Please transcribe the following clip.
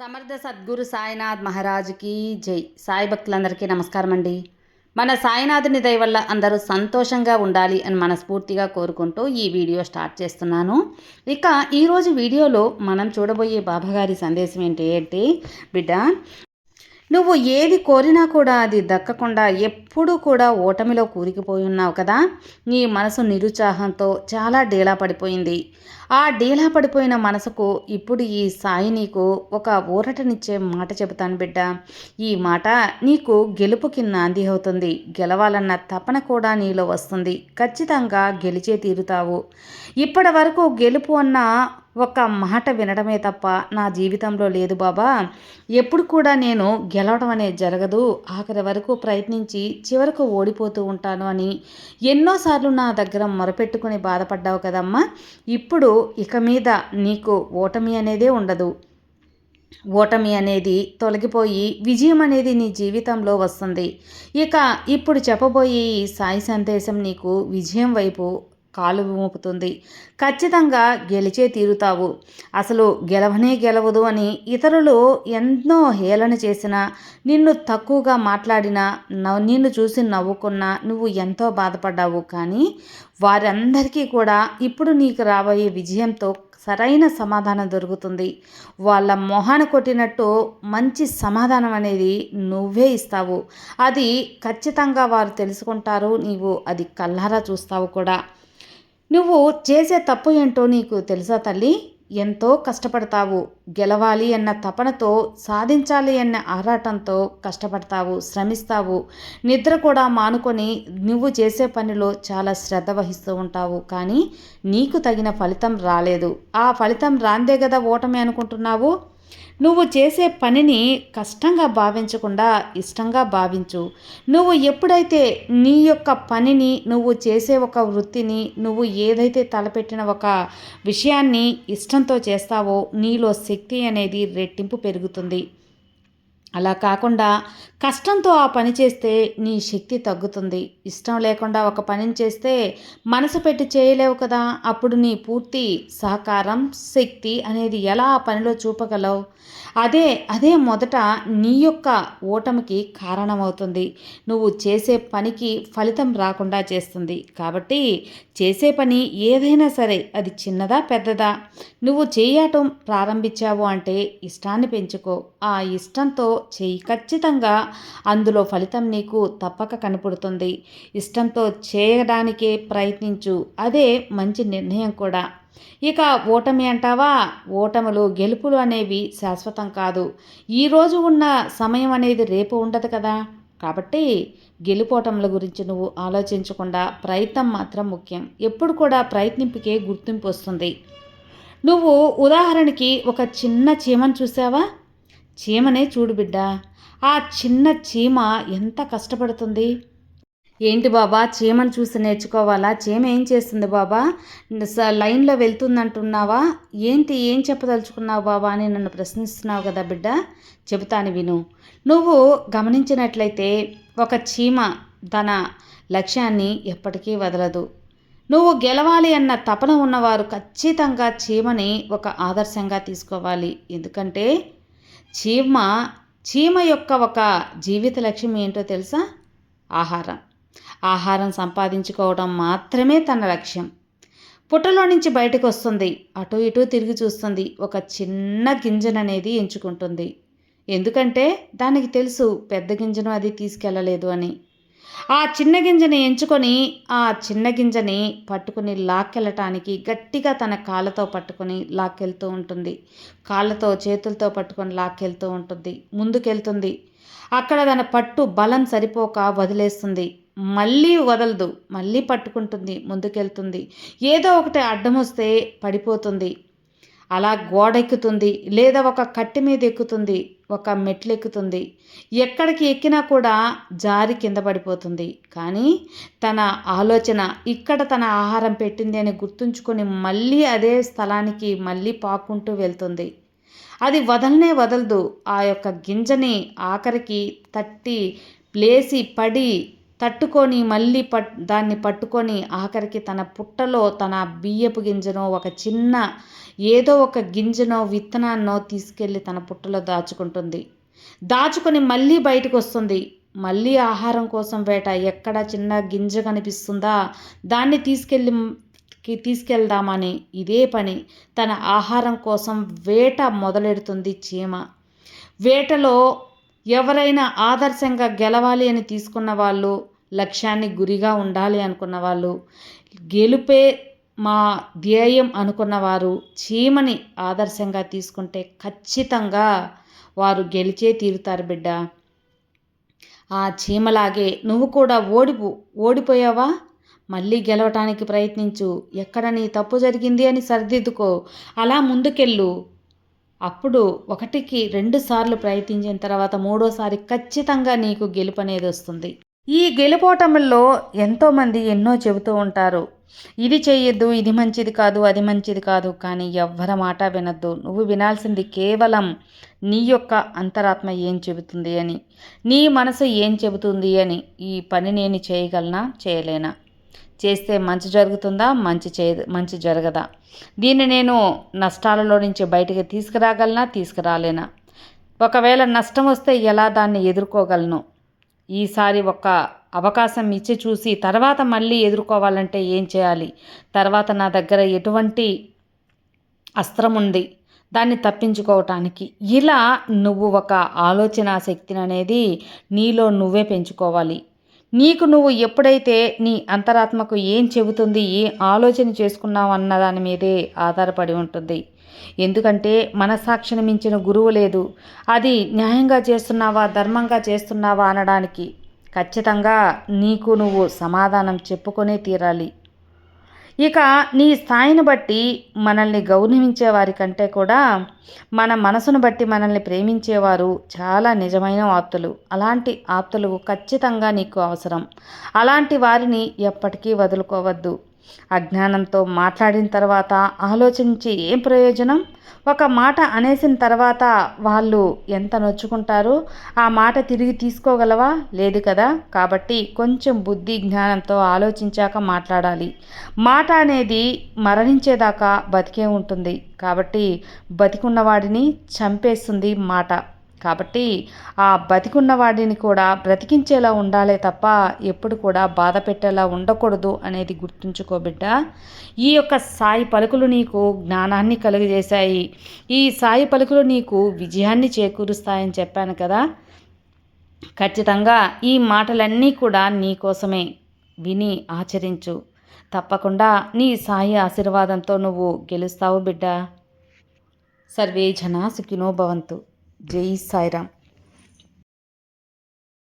సమర్థ సద్గురు సాయినాథ్ మహారాజుకి జై. సాయి భక్తులందరికీ నమస్కారం అండి మన సాయినాథుని దయ వల్ల అందరూ సంతోషంగా ఉండాలి అని మనస్ఫూర్తిగా కోరుకుంటూ ఈ వీడియో స్టార్ట్ చేస్తున్నాను. ఇక ఈరోజు వీడియోలో మనం చూడబోయే బాబాగారి సందేశం ఏంటి అంటే బిడ్డ నువ్వు ఏది కోరినా కూడా అది దక్కకుండా ఎప్పుడూ కూడా ఓటమిలో కూరికిపోయి ఉన్నావు కదా? నీ మనసు నిరుత్సాహంతో చాలా డీలా పడిపోయింది. ఆ డీలా పడిపోయిన మనసుకు ఇప్పుడు ఈ సాయి నీకు ఒక ఊరటనిచ్చే మాట చెబుతాను బిడ్డ. ఈ మాట నీకు గెలుపుకి నాంది అవుతుంది. గెలవాలన్న తపన కూడా నీలో వస్తుంది. ఖచ్చితంగా గెలిచే తీరుతావు. ఇప్పటి వరకు గెలుపు అన్న ఒక మాట వినడమే తప్ప నా జీవితంలో లేదు బాబా. ఎప్పుడు కూడా నేను గెలవడం అనేది జరగదు. ఆఖరి వరకు ప్రయత్నించి చివరకు ఓడిపోతూ ఉంటాను అని ఎన్నోసార్లు నా దగ్గర మొరపెట్టుకుని బాధపడ్డావు కదమ్మా. ఇప్పుడు ఇక మీద నీకు ఓటమి అనేదే ఉండదు. ఓటమి అనేది తొలగిపోయి విజయం అనేది నీ జీవితంలో వస్తుంది. ఇక ఇప్పుడు చెప్పబోయే ఈ సాయి సందేశం నీకు విజయం వైపు కాలు మోపుతుంది ఖచ్చితంగా గెలిచే తీరుతావు. అసలు గెలవనే గెలవదు అని ఇతరులు ఎన్నో హేళన చేసినా నిన్ను తక్కువగా మాట్లాడినా నిన్ను చూసి నవ్వుకున్నా నువ్వు ఎంతో బాధపడ్డావు. కానీ వారందరికీ కూడా ఇప్పుడు నీకు రాబోయే విజయంతో సరైన సమాధానం దొరుకుతుంది. వాళ్ళ మొహాన కొట్టినట్టు మంచి సమాధానం అనేది నువ్వే ఇస్తావు. అది ఖచ్చితంగా వారు తెలుసుకుంటారు. నీవు అది కల్లారా చూస్తావు కూడా. నువ్వు చేసే తప్పు ఏంటో నీకు తెలుసా తల్లి? ఎంతో కష్టపడతావు. గెలవాలి అన్న తపనతో సాధించాలి అన్న ఆరాటంతో కష్టపడతావు శ్రమిస్తావు. నిద్ర కూడా మానుకొని నువ్వు చేసే పనిలో చాలా శ్రద్ధ వహిస్తూ ఉంటావు. కానీ నీకు తగిన ఫలితం రాలేదు. ఆ ఫలితం రాందే కదా ఓటమి అనుకుంటున్నావు? నువ్వు చేసే పనిని కష్టంగా భావించకుండా ఇష్టంగా భావించు. నువ్వు ఎప్పుడైతే నీ యొక్క పనిని నువ్వు చేసే ఒక వృత్తిని నువ్వు ఏదైతే తలపెట్టిన ఒక విషయాన్ని ఇష్టంతో చేస్తావో నీలో శక్తి అనేది రెట్టింపు పెరుగుతుంది. అలా కాకుండా కష్టంతో ఆ పని చేస్తే నీ శక్తి తగ్గుతుంది. ఇష్టం లేకుండా ఒక పనిని చేస్తే మనసు పెట్టి చేయలేవు కదా. అప్పుడు నీ పూర్తి సహకారం శక్తి అనేది ఎలా ఆ పనిలో చూపగలవు? అదే అదే మొదట నీ యొక్క ఓటమికి కారణమవుతుంది. నువ్వు చేసే పనికి ఫలితం రాకుండా చేస్తుంది. కాబట్టి చేసే పని ఏదైనా సరే అది చిన్నదా పెద్దదా? నువ్వు చేయటం ప్రారంభించావు అంటే ఇష్టాన్ని పెంచుకో. ఆ ఇష్టంతో చేయి. ఖచ్చితంగా అందులో ఫలితం నీకు తప్పక కనపడుతుంది. ఇష్టంతో చేయడానికే ప్రయత్నించు. అదే మంచి నిర్ణయం కూడా. ఇక ఓటమి అంటావా? ఓటములు గెలుపులు అనేవి శాశ్వతం కాదు. ఈరోజు ఉన్న సమయం అనేది రేపు ఉండదు కదా. కాబట్టి గెలుపోటముల గురించి నువ్వు ఆలోచించకుండా ప్రయత్నం మాత్రం ముఖ్యం. ఎప్పుడు కూడా ప్రయత్నింపుకే గుర్తింపు వస్తుంది. నువ్వు ఉదాహరణకి ఒక చిన్న చీమను చూసావా? చీమనే చూడు బిడ్డ. ఆ చిన్న చీమ ఎంత కష్టపడుతుంది. ఏంటి బాబా చీమను చూసి నేర్చుకోవాలా? చీమ ఏం చేస్తుంది బాబా? లైన్లో వెళ్తుందంటున్నావా? ఏంటి ఏం చెప్పదలుచుకున్నావు బాబా అని నన్ను ప్రశ్నిస్తున్నావు కదా బిడ్డ? చెబుతాను విను. నువ్వు గమనించినట్లయితే ఒక చీమ తన లక్ష్యాన్ని ఎప్పటికీ వదలదు. నువ్వు గెలవాలి అన్న తపన ఉన్నవారు ఖచ్చితంగా చీమని ఒక ఆదర్శంగా తీసుకోవాలి. ఎందుకంటే చీమ చీమ యొక్క ఒక జీవిత లక్ష్యం ఏంటో తెలుసా? ఆహారం. ఆహారం సంపాదించుకోవడం మాత్రమే తన లక్ష్యం. పుట్టలో నుంచి బయటకు వస్తుంది. అటు ఇటు తిరిగి చూస్తుంది. ఒక చిన్న గింజను అనేది ఎంచుకుంటుంది. ఎందుకంటే దానికి తెలుసు పెద్ద గింజను అది తీసుకెళ్ళలేదు అని. ఆ చిన్న గింజని ఎంచుకొని ఆ చిన్న గింజని పట్టుకుని లాక్కెళ్ళటానికి గట్టిగా తన కాళ్ళతో పట్టుకొని లాక్కెళ్తూ ఉంటుంది. కాళ్ళతో చేతులతో పట్టుకొని లాక్కెళ్తూ ఉంటుంది. ముందుకెళ్తుంది. అక్కడ తన పట్టు బలం సరిపోక వదిలేస్తుంది. మళ్ళీ వదలదు. మళ్ళీ పట్టుకుంటుంది. ముందుకెళ్తుంది. ఏదో ఒకటి అడ్డం వస్తే పడిపోతుంది. అలా గోడ ఎక్కుతుంది లేదా ఒక కట్టి మీద ఎక్కుతుంది ఒక మెట్లు ఎక్కుతుంది ఎక్కడికి ఎక్కినా కూడా జారి కింద పడిపోతుంది. కానీ తన ఆలోచన ఇక్కడ తన ఆహారం పెట్టింది అని గుర్తుంచుకొని మళ్ళీ అదే స్థలానికి మళ్ళీ పాకుంటూ వెళ్తుంది. అది వదలనే వదలదు. ఆ యొక్క గింజని ఆఖరికి తట్టి లేసి పడి తట్టుకొని మళ్ళీ పట్ దాన్ని పట్టుకొని ఆఖరికి తన పుట్టలో తన బియ్యపు గింజనో ఒక చిన్న ఏదో ఒక గింజనో విత్తనాన్నో తీసుకెళ్ళి తన పుట్టలో దాచుకుంటుంది. దాచుకొని మళ్ళీ బయటకు వస్తుంది మళ్ళీ ఆహారం కోసం వేట ఎక్కడ చిన్న గింజ కనిపిస్తుందా? దాన్ని తీసుకెళ్ళి తీసుకెళ్దామని ఇదే పని. తన ఆహారం కోసం వేట మొదలెడుతుంది చీమ. వేటలో ఎవరైనా ఆదర్శంగా గెలవాలి అని తీసుకున్న వాళ్ళు లక్ష్యాన్ని గురిగా ఉండాలి అనుకున్న వాళ్ళు గెలుపే మా ధ్యేయం అనుకున్నవారు చీమని ఆదర్శంగా తీసుకుంటే ఖచ్చితంగా వారు గెలిచే తీరుతారు బిడ్డ. ఆ చీమలాగే నువ్వు కూడా ఓడిపో ఓడిపోయావా? మళ్ళీ గెలవటానికి ప్రయత్నించు. ఎక్కడ నీ తప్పు జరిగింది అని సరిదిద్దుకో. అలా ముందుకెళ్ళు. అప్పుడు ఒకటికి రెండు సార్లు ప్రయత్నించిన తర్వాత మూడోసారి ఖచ్చితంగా నీకు గెలుపు అనేది వస్తుంది. ఈ గెలుపోటముల్లో ఎంతోమంది ఎన్నో చెబుతూ ఉంటారు. ఇది చేయొద్దు ఇది మంచిది కాదు అది మంచిది కాదు కానీ ఎవ్వరి మాట వినద్దు. నువ్వు వినాల్సింది కేవలం నీ యొక్క అంతరాత్మ ఏం చెబుతుంది అని నీ మనసు ఏం చెబుతుంది అని ఈ పని నేను చేయగలనా? చేయలేనా? చేస్తే మంచి జరుగుతుందా? మంచి చే మంచి జరగదా? దీన్ని నేను నష్టాలలో నుంచి బయటికి తీసుకురాగలనా? తీసుకురాలేనా? ఒకవేళ నష్టం వస్తే ఎలా దాన్ని ఎదుర్కోగలను? ఈసారి ఒక అవకాశం ఇచ్చి చూసి తర్వాత మళ్ళీ ఎదుర్కోవాలంటే ఏం చేయాలి? తర్వాత నా దగ్గర ఎటువంటి అస్త్రం ఉంది? దాన్ని తప్పించుకోవటానికి. ఇలా నువ్వు ఒక ఆలోచన శక్తిని అనేది నీలో నువ్వే పెంచుకోవాలి. నీకు నువ్వు ఎప్పుడైతే నీ అంతరాత్మకు ఏం చెబుతుంది ఏం ఆలోచన చేసుకున్నావు అన్న దాని మీదే ఆధారపడి ఉంటుంది. ఎందుకంటే మనసాక్షిని మించిన గురువు లేదు. అది న్యాయంగా చేస్తున్నావా ధర్మంగా చేస్తున్నావా అనడానికి ఖచ్చితంగా నీకు నువ్వు సమాధానం చెప్పుకొనే తీరాలి. ఇక నీ స్థాయిని బట్టి మనల్ని గౌరవించే వారి కంటే కూడా మన మనసును బట్టి మనల్ని ప్రేమించేవారు చాలా నిజమైన ఆప్తులు. అలాంటి ఆప్తులు ఖచ్చితంగా నీకు అవసరం. అలాంటి వారిని ఎప్పటికీ వదులుకోవద్దు. అజ్ఞానంతో మాట్లాడిన తర్వాత ఆలోచించి ఏం ప్రయోజనం? ఒక మాట అనేసిన తర్వాత వాళ్ళు ఎంత నొచ్చుకుంటారో? ఆ మాట తిరిగి తీసుకోగలవా? లేదు కదా. కాబట్టి కొంచెం బుద్ధి జ్ఞానంతో ఆలోచించాక మాట్లాడాలి. మాట అనేది మరణించేదాకా బతికే ఉంటుంది. కాబట్టి బతికున్నవాడిని చంపేస్తుంది మాట. కాబట్టి ఆ బతికున్న వాడిని కూడా బ్రతికించేలా ఉండాలే తప్ప ఎప్పుడు కూడా బాధ పెట్టేలా ఉండకూడదు అనేది గుర్తుంచుకో బిడ్డ. ఈ యొక్క సాయి పలుకులు నీకు జ్ఞానాన్ని కలుగజేశాయి. ఈ సాయి పలుకులు నీకు విజయాన్ని చేకూరుస్తాయని చెప్పాను కదా. ఖచ్చితంగా ఈ మాటలన్నీ కూడా నీ కోసమే. విని ఆచరించు. తప్పకుండా నీ సాయి ఆశీర్వాదంతో నువ్వు గెలుస్తావు బిడ్డ. సర్వే జనా సుఖినో భవంతు. జై సాయిరామ్